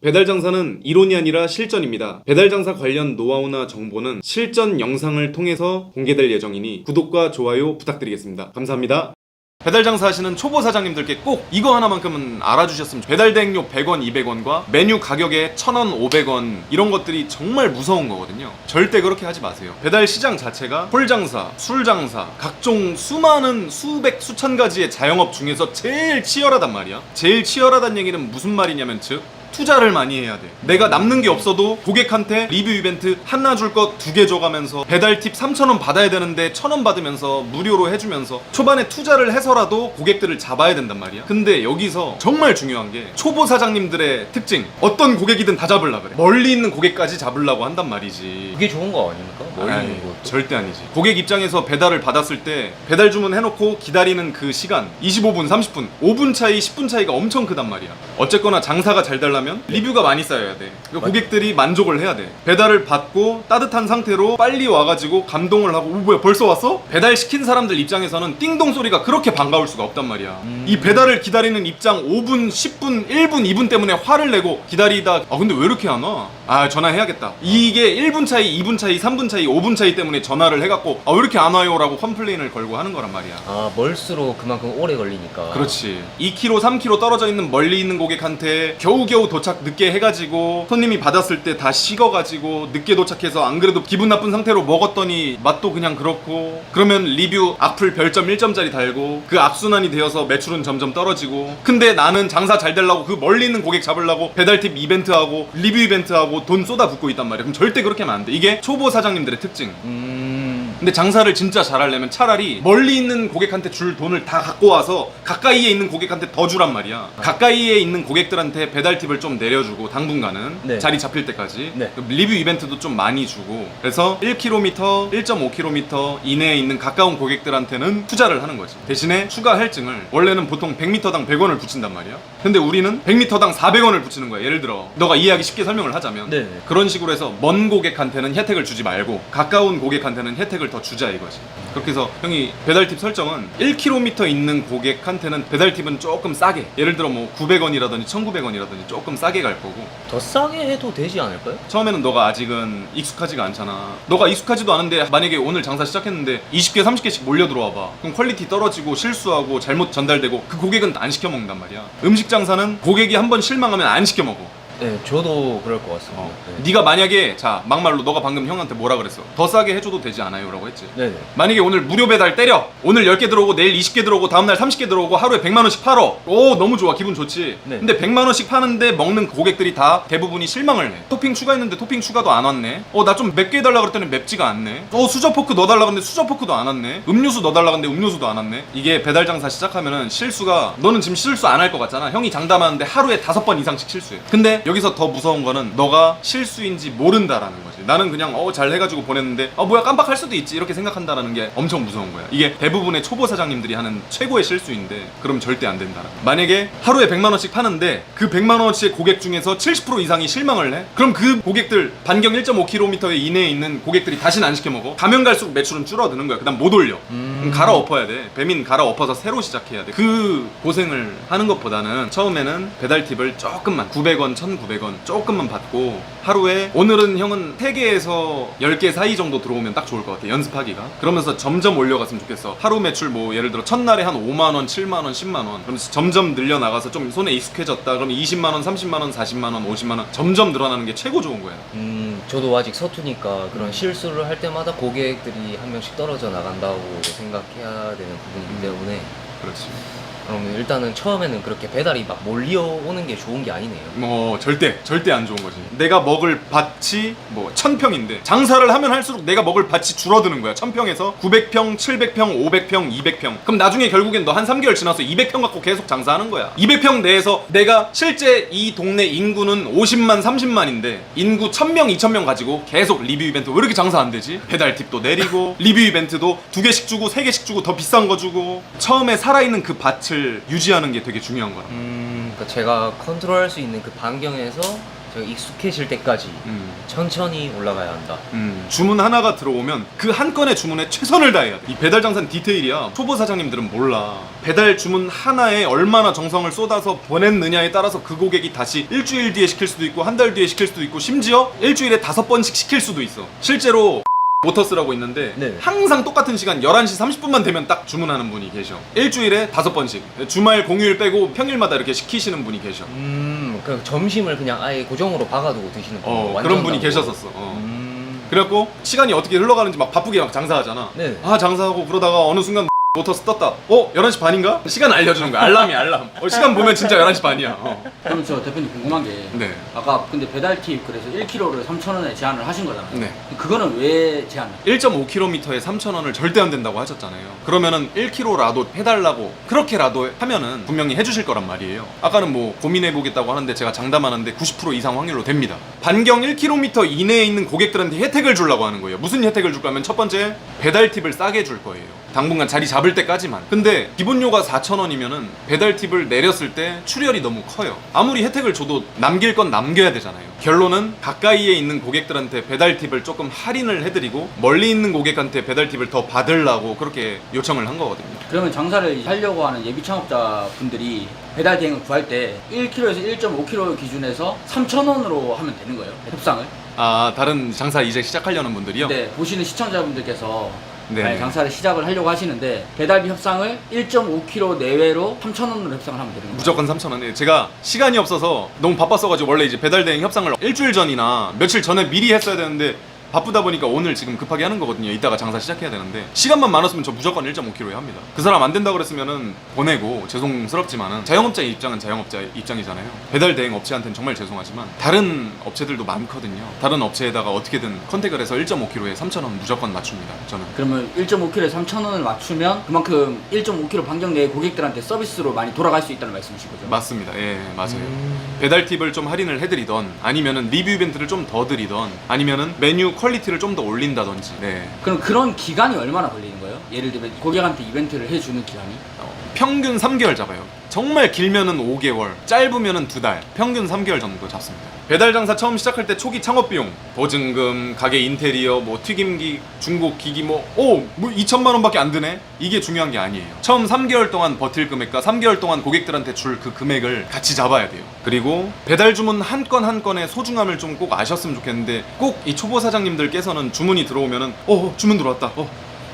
배달 장사는 이론이 아니라 실전입니다. 배달 장사 관련 노하우나 정보는 실전 영상을 통해서 공개될 예정이니 구독과 좋아요 부탁드리겠습니다. 감사합니다. 배달 장사 하시는 초보 사장님들께 꼭 이거 하나만큼은 알아주셨으면 좋- 배달 대행료 100원, 200원과 메뉴 가격에 1000원, 500원 이런 것들이 정말 무서운 거거든요. 절대 그렇게 하지 마세요. 배달 시장 자체가 홀 장사, 술 장사, 각종 수많은 수백 수천 가지의 자영업 중에서 제일 치열하단 말이야. 제일 치열하다는 얘기는 무슨 말이냐면 즉 투자를 많이 해야 돼. 내가 남는 게 없어도 고객한테 리뷰 이벤트 하나 줄 것 두 개 줘가면서 배달 팁 3,000원 받아야 되는데 1,000원 받으면서 무료로 해주면서 초반에 투자를 해서라도 고객들을 잡아야 된단 말이야. 근데 여기서 정말 중요한 게 초보 사장님들의 특징. 어떤 고객이든 다 잡으려 그래. 멀리 있는 고객까지 잡으려고 한단 말이지. 그게 좋은 거 아닙니까? 멀리 아이, 있는 거. 절대 아니지. 고객 입장에서 배달을 받았을 때 배달 주문 해놓고 기다리는 그 시간 25분, 30분, 5분 차이, 10분 차이가 엄청 크단 말이야. 어쨌거나 장사가 잘 되려면 리뷰가 많이 쌓여야 돼. 그러니까 고객들이 만족을 해야 돼. 배달을 받고 따뜻한 상태로 빨리 와가지고 감동을 하고 오 뭐야 벌써 왔어? 배달 시킨 사람들 입장에서는 띵동 소리가 그렇게 반가울 수가 없단 말이야. 이 배달을 기다리는 입장 5분, 10분, 1분, 2분 때문에 화를 내고 기다리다 아 근데 왜 이렇게 안 와? 아 전화해야겠다. 이게 1분 차이, 2분 차이, 3분 차이, 5분 차이 때문에 전화를 해갖고 아 왜 이렇게 안 와요라고 컴플레인을 걸고 하는 거란 말이야. 아 멀수록 그만큼 오래 걸리니까. 그렇지. 2km, 3km 떨어져 있는 멀리 있는 고객한테 겨우겨우 도착 늦게 해가지고 손님이 받았을 때 다 식어가지고 늦게 도착해서 안 그래도 기분 나쁜 상태로 먹었더니 맛도 그냥 그렇고 그러면 리뷰 악플 별점 1점짜리 달고 그 악순환이 되어서 매출은 점점 떨어지고 근데 나는 장사 잘 되려고 그 멀리 있는 고객 잡으려고 배달팁 이벤트하고 리뷰 이벤트하고 돈 쏟아붓고 있단 말이야. 그럼 절대 그렇게 하면 안 돼. 이게 초보 사장님들의 특징. 음. 근데 장사를 진짜 잘하려면 차라리 멀리 있는 고객한테 줄 돈을 다 갖고 와서 가까이에 있는 고객한테 더 주란 말이야. 가까이에 있는 고객들한테 배달 팁을 좀 내려주고 당분간은 네. 자리 잡힐 때까지 네. 그 리뷰 이벤트도 좀 많이 주고 그래서 1km, 1.5km 이내에 있는 가까운 고객들한테는 투자를 하는 거지. 대신에 추가 할증을 원래는 보통 100m당 100원을 붙인단 말이야. 근데 우리는 100m당 400원을 붙이는 거야. 예를 들어 너가 이해하기 쉽게 설명을 하자면 네네. 그런 식으로 해서 먼 고객한테는 혜택을 주지 말고 가까운 고객한테는 혜택을 더 주자 이거지. 그렇게 해서 형이 배달팁 설정은 1km 있는 고객한테는 배달팁은 조금 싸게. 예를 들어 뭐 900원이라든지 1,900원이라든지 조금 싸게 갈 거고 더 싸게 해도 되지 않을까요? 처음에는 너가 아직은 익숙하지가 않잖아. 너가 익숙하지도 않은데 만약에 오늘 장사 시작했는데 20개, 30개씩 몰려 들어와 봐. 그럼 퀄리티 떨어지고 실수하고 잘못 전달되고 그 고객은 안 시켜 먹는단 말이야. 음식 장사는 고객이 한 번 실망하면 안 시켜 먹어. 네, 저도 그럴 것 같습니다. 어. 네. 네가 만약에 자 막말로 너가 방금 형한테 뭐라 그랬어? 더 싸게 해줘도 되지 않아요라고 했지. 네네. 만약에 오늘 무료 배달 때려 오늘 10개 들어오고 내일 20개 들어오고 다음날 30개 들어오고 하루에 100만 원씩 팔어 오 너무 좋아 기분 좋지 네. 근데 100만 원씩 파는데 먹는 고객들이 다 대부분이 실망을 해 토핑 추가했는데 토핑 추가도 안 왔네 어 나 좀 맵게 해달라 그랬더니 맵지가 않네 어 수저 포크 넣어달라 그랬는데 수저 포크도 안 왔네 음료수 넣어달라 그랬는데 음료수도 안 왔네 이게 배달 장사 시작하면은 실수가 너는 지금 실수 안 할 것 같잖아 형이 장담하는데 하루에 다섯 번 이상씩 실수해 근데 여기서 더 무서운 거는 너가 실수인지 모른다라는 거 지. 나는 그냥 어 잘 해가지고 보냈는데 어 뭐야 깜빡할 수도 있지 이렇게 생각한다라는 게 엄청 무서운 거야. 이게 대부분의 초보 사장님들이 하는 최고의 실수인데 그럼 절대 안 된다 만약에 하루에 100만 원씩 파는데 그 100만 원어치의 고객 중에서 70% 이상이 실망을 해? 그럼 그 고객들 반경 1.5km 이내에 있는 고객들이 다시는 안 시켜 먹어? 가면 갈수록 매출은 줄어드는 거야. 그다음 못 올려. 그럼 갈아 엎어야 돼. 배민 갈아 엎어서 새로 시작해야 돼그 고생을 하는 것보다는 처음에는 배달 팁을 조금만 900원 1900원 조금만 받고 하루에 오늘은 형은 3개에서 10개 사이 정도 들어오면 딱 좋을 것 같아 연습하기가. 그러면서 점점 올려갔으면 좋겠어. 하루 매출 뭐 예를 들어 첫날에 한 5만원 7만원 10만원. 그러면서 점점 늘려나가서 좀 손에 익숙해졌다. 그러면 20만원 30만원 40만원 50만원. 점점 늘어나는 게 최고 좋은 거야 음, 저도 아직 서투니까 그런 실수를 할 때마다 고객들이 한 명씩 떨어져 나간다고 생각해야 되는 부분이기 때문에. 그렇지 그러면 일단은 처음에는 그렇게 배달이 막 몰려오는 게 좋은 게 아니네요. 뭐 절대 절대 안 좋은 거지. 내가 먹을 밭이 뭐 천평인데 장사를 하면 할수록 내가 먹을 밭이 줄어드는 거야. 천평에서 900평, 700평, 500평, 200평. 그럼 나중에 결국엔 너 한 3개월 지나서 200평 갖고 계속 장사하는 거야. 200평 내에서 내가 실제 이 동네 인구는 50만, 30만인데 인구 1000명, 2000명 가지고 계속 리뷰 이벤트 왜 이렇게 장사 안 되지? 배달 팁도 내리고 리뷰 이벤트도 두 개씩 주고 세 개씩 주고 더 비싼 거 주고 처음에 살아있는 그 밭을 유지하는 게 되게 중요한 거야. 음, 그러니까 제가 컨트롤할 수 있는 그 반경에서 제가 익숙해질 때까지 음. 천천히 올라가야 한다. 음, 주문 하나가 들어오면 그 한 건의 주문에 최선을 다해야 돼. 이 배달 장사는 디테일이야. 초보 사장님들은 몰라. 배달 주문 하나에 얼마나 정성을 쏟아서 보냈느냐에 따라서 그 고객이 다시 일주일 뒤에 시킬 수도 있고 한 달 뒤에 시킬 수도 있고 심지어 일주일에 다섯 번씩 시킬 수도 있어. 실제로 모터스라고 있는데 네. 항상 똑같은 시간 11시 30분만 되면 딱 주문하는 분이 계셔. 일주일에 다섯 번씩. 주말 공휴일 빼고 평일마다 이렇게 시키시는 분이 계셔. 음, 그 점심을 그냥 아예 고정으로 박아두고 드시는 분. 어, 완전 그런 분이 나고. 계셨었어. 어. 음, 그래갖고 시간이 어떻게 흘러가는지 막 바쁘게 막 장사하잖아. 네. 아 장사하고 그러다가 어느 순간 모터스 떴다. 어? 11시 반인가? 시간 알려주는 거야. 알람이 알람. 어, 시간 보면 진짜 11시 반이야. 어. 그럼 저 대표님 궁금한 게 네. 아까 근데 배달팁 그래서 1kg를 3,000원에 제한을 하신 거잖아요. 네. 그거는 왜 제한? 1.5km에 3,000원을 절대 안 된다고 하셨잖아요. 그러면은 1km라도 해달라고 그렇게라도 하면은 분명히 해주실 거란 말이에요. 아까는 뭐 고민해보겠다고 하는데 제가 장담하는데 90% 이상 확률로 됩니다. 반경 1km 이내에 있는 고객들한테 혜택을 주려고 하는 거예요. 무슨 혜택을 줄까 하면 첫 번째 배달 팁을 싸게 줄 거예요. 당분간 자리 잡을 때까지만. 근데 기본료가 4,000원이면은 배달 팁을 내렸을 때 출혈이 너무 커요. 아무리 혜택을 줘도 남길 건 남겨야 되잖아요. 결론은 가까이에 있는 고객들한테 배달 팁을 조금 할인을 해드리고 멀리 있는 고객한테 배달 팁을 더 받으려고 그렇게 요청을 한 거거든요. 그러면 장사를 하려고 하는 예비 창업자 분들이 배달 대행을 구할 때 1kg에서 1.5kg 기준에서 3,000원으로 하면 되는 거예요. 협상을. 아 다른 장사 이제 시작하려는 분들이요? 네, 보시는 시청자분들께서 네. 만약 장사를 시작을 하려고 하시는데 배달비 협상을 1.5kg 내외로 3,000원으로 협상을 하면 되는 거예요. 무조건 3,000원에 제가 시간이 없어서 너무 바빴어가지고 원래 이제 배달 대행 협상을 일주일 전이나 며칠 전에 미리 했어야 되는데 바쁘다 보니까 오늘 지금 급하게 하는 거거든요. 이따가 장사 시작해야 되는데 시간만 많았으면 저 무조건 1.5kg에 합니다. 그 사람 안 된다 그랬으면은 보내고 죄송스럽지만은 자영업자 입장은 자영업자 입장이잖아요. 배달 대행 업체한테는 정말 죄송하지만 다른 업체들도 많거든요. 다른 업체에다가 어떻게든 컨택을 해서 1.5kg에 3,000원 무조건 맞춥니다. 저는. 그러면 1.5kg에 3,000원을 맞추면 그만큼 1.5kg 반경 내에 고객들한테 서비스로 많이 돌아갈 수 있다는 말씀이신 거죠? 맞습니다. 예, 맞아요. 음. 배달 팁을 좀 할인을 해드리던 아니면은 리뷰 이벤트를 좀 더 드리던 아니면은 메뉴 퀄리티를 좀 더 올린다든지 네. 그럼 그런 기간이 얼마나 걸리는 거예요? 예를 들면 고객한테 이벤트를 해주는 기간이? 어, 평균 3개월 잡아요. 정말 길면은 5개월, 짧으면은 2달, 평균 3개월 정도 잡습니다. 배달 장사 처음 시작할 때 초기 창업 비용, 보증금, 가게 인테리어, 뭐 튀김기, 중고 기기 뭐, 오, 뭐 2천만 원밖에 안 드네? 이게 중요한 게 아니에요. 처음 3개월 동안 버틸 금액과 3개월 동안 고객들한테 줄 그 금액을 같이 잡아야 돼요. 그리고 배달 주문 한 건 한 건의 소중함을 좀 꼭 아셨으면 좋겠는데 꼭 이 초보 사장님들께서는 주문이 들어오면은 어 주문 들어왔다. 어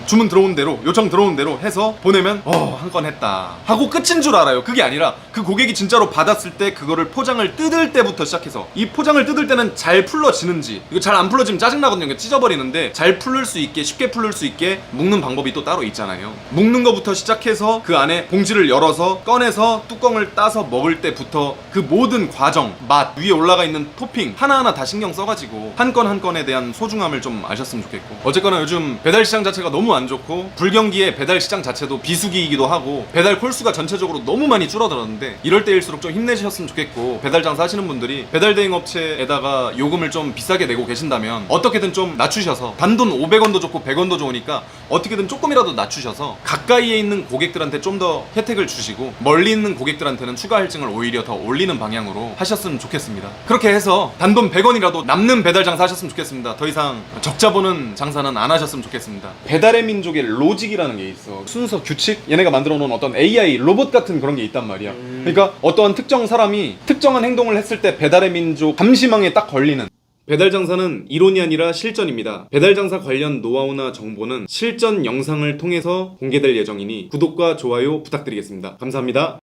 주문 들어온 대로 요청 들어온 대로 해서 보내면 어 한 건 했다. 하고 끝인 줄 알아요. 그게 아니라 그 고객이 진짜로 받았을 때 그거를 포장을 뜯을 때부터 시작해서 이 포장을 뜯을 때는 잘 풀러지는지 이거 잘 안 풀러지면 짜증나거든요. 찢어버리는데 잘 풀릴 수 있게 쉽게 풀릴 수 있게 묶는 방법이 또 따로 있잖아요. 묶는 거부터 시작해서 그 안에 봉지를 열어서 꺼내서 뚜껑을 따서 먹을 때부터 그 모든 과정 맛 위에 올라가 있는 토핑 하나하나 다 신경 써가지고 한 건한 건에 대한 소중함을 좀 아셨으면 좋겠고. 어쨌거나 요즘 배달 시장 자체가 너무 안 좋고 불경기에 배달 시장 자체도 비수기이기도 하고 배달 콜수가 전체적으로 너무 많이 줄어들었는데 이럴 때일수록 좀 힘내셨으면 좋겠고 배달 장사 하시는 분들이 배달 대행 업체에다가 요금을 좀 비싸게 내고 계신다면 어떻게든 좀 낮추셔서 단돈 500원도 좋고 100원도 좋으니까 어떻게든 조금이라도 낮추셔서 가까이에 있는 고객들한테 좀 더 혜택을 주시고 멀리 있는 고객들한테는 추가 할증을 오히려 더 올리는 방향으로 하셨으면 좋겠습니다. 그렇게 해서 단돈 100원이라도 남는 배달 장사 하셨으면 좋겠습니다. 더 이상 적자 보는 장사는 안 하셨으면 좋겠습니다. 배달의 민족의 로직이라는 게 있어. 순서 규칙 얘네가 만들어 놓은 어떤 AI 로봇 같은 그런 게 있단 말이야. 그러니까 어떠한 특정 사람이 특정한 행동을 했을 때 배달의 민족 감시망에 딱 걸리는 배달 장사는 이론이 아니라 실전입니다. 배달 장사 관련 노하우나 정보는 실전 영상을 통해서 공개될 예정이니 구독과 좋아요 부탁드리겠습니다. 감사합니다.